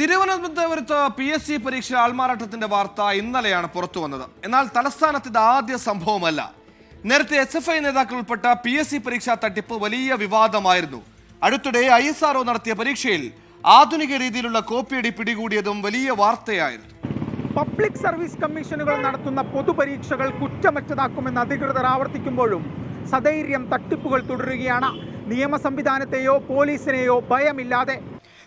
തിരുവനന്തപുരത്ത് P S C പരീക്ഷ ആൾമാറാട്ടത്തിന്റെ വാർത്ത ഇന്നലെയാണ് പുറത്തു വന്നത് എന്നാൽ തലസ്ഥാനത്ത് ഇത് ആദ്യ സംഭവമല്ല. നേരത്തെ എസ് എഫ് ഐ നേതാക്കൾ ഉൾപ്പെട്ട പി എസ് സി പരീക്ഷാ തട്ടിപ്പ് വലിയ വിവാദമായിരുന്നു. അടുത്തിടെ ഐ എസ് ആർഒ നടത്തിയ പരീക്ഷയിൽ ആധുനിക രീതിയിലുള്ള കോപ്പിയടി പിടികൂടിയതും വലിയ വാർത്തയായിരുന്നു. പബ്ലിക് സർവീസ് കമ്മീഷനുകൾ നടത്തുന്ന പൊതുപരീക്ഷകൾ കുറ്റമറ്റതാക്കുമെന്ന് അധികൃതർ ആവർത്തിക്കുമ്പോഴും സധൈര്യം തട്ടിപ്പുകൾ തുടരുകയാണ്. നിയമ സംവിധാനത്തെയോ പോലീസിനെയോ ഭയമില്ലാതെ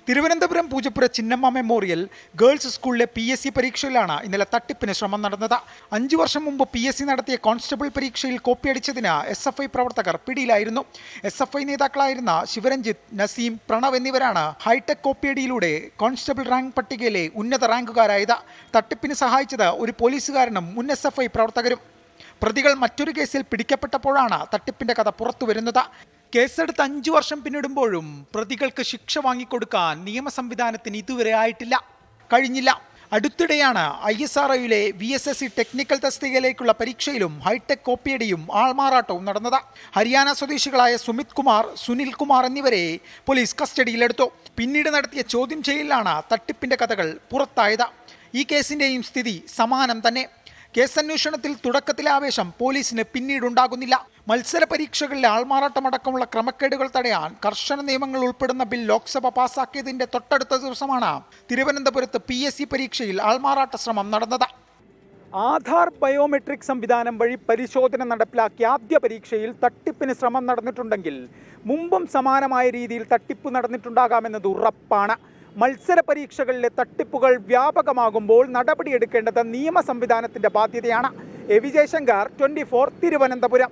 തിരുവനന്തപുരം പൂജപ്പുര ചിന്നമ്മ മെമ്മോറിയൽ ഗേൾസ് സ്കൂളിലെ പി എസ് സി പരീക്ഷയിലാണ് ഇന്നലെ തട്ടിപ്പിന് ശ്രമം നടന്നത്. അഞ്ചു വർഷം മുമ്പ് പി എസ് സി നടത്തിയ കോൺസ്റ്റബിൾ പരീക്ഷയിൽ കോപ്പിയടിച്ചതിന് എസ് എഫ് ഐ പ്രവർത്തകർ പിടിയിലായിരുന്നു. എസ് എഫ് ഐ നേതാക്കളായിരുന്ന ശിവരഞ്ജിത്ത് നസീം പ്രണവ് എന്നിവരാണ് ഹൈടെക് കോപ്പിയടിയിലൂടെ കോൺസ്റ്റബിൾ റാങ്ക് പട്ടികയിലെ ഉന്നത റാങ്കുകാരായത്. തട്ടിപ്പിന് സഹായിച്ചത് ഒരു പോലീസുകാരനും മുൻ എസ് എഫ് ഐ പ്രവർത്തകരും. പ്രതികൾ മറ്റൊരു കേസിൽ പിടിക്കപ്പെട്ടപ്പോഴാണ് തട്ടിപ്പിന്റെ കഥ പുറത്തു വരുന്നത് കേസെടുത്ത് അഞ്ചു വർഷം പിന്നിടുമ്പോഴും പ്രതികൾക്ക് ശിക്ഷ വാങ്ങിക്കൊടുക്കാൻ നിയമ സംവിധാനത്തിന് ഇതുവരെ ആയിട്ടില്ല കഴിഞ്ഞില്ല. അടുത്തിടെയാണ് I S R ഒയിലെ V S S C technical തസ്തികയിലേക്കുള്ള പരീക്ഷയിലും ഹൈടെക് കോപ്പിയടിയും ആൾമാറാട്ടവും നടന്നത്. ഹരിയാന സ്വദേശികളായ സുമിത് കുമാർ സുനിൽ കുമാർ എന്നിവരെ പോലീസ് കസ്റ്റഡിയിലെടുത്തു. പിന്നീട് നടത്തിയ ചോദ്യം ചെയ്യലിലാണ് തട്ടിപ്പിന്റെ കഥകൾ പുറത്തായത്. ഈ കേസിന്റെയും സ്ഥിതി സമാനം തന്നെ. കേസന്വേഷണത്തിൽ തുടക്കത്തിലെ ആവേശം പോലീസിന് പിന്നീടുണ്ടാകുന്നില്ല. മത്സര പരീക്ഷകളിലെ ആൾമാറാട്ടമടക്കമുള്ള ക്രമക്കേടുകൾ തടയാൻ കർശന നിയമങ്ങൾ ഉൾപ്പെടുന്ന ബിൽ ലോക്സഭ പാസാക്കിയതിന്റെ തൊട്ടടുത്ത ദിവസമാണ് തിരുവനന്തപുരത്ത് പി എസ് സി പരീക്ഷയിൽ ആൾമാറാട്ട ശ്രമം നടന്നത്. ആധാർ ബയോമെട്രിക് സംവിധാനം വഴി പരിശോധന നടപ്പിലാക്കിയ ആദ്യ പരീക്ഷയിൽ തട്ടിപ്പിന് ശ്രമം നടന്നിട്ടുണ്ടെങ്കിൽ മുമ്പും സമാനമായ രീതിയിൽ തട്ടിപ്പ് നടന്നിട്ടുണ്ടാകാമെന്നത് ഉറപ്പാണ്. മത്സര പരീക്ഷകളിലെ തട്ടിപ്പുകൾ വ്യാപകമാകുമ്പോൾ നടപടിയെടുക്കേണ്ടത് നിയമ സംവിധാനത്തിന്റെ ബാധ്യതയാണ്. A. V Jayasankar twenty four Thiruvananthapuram.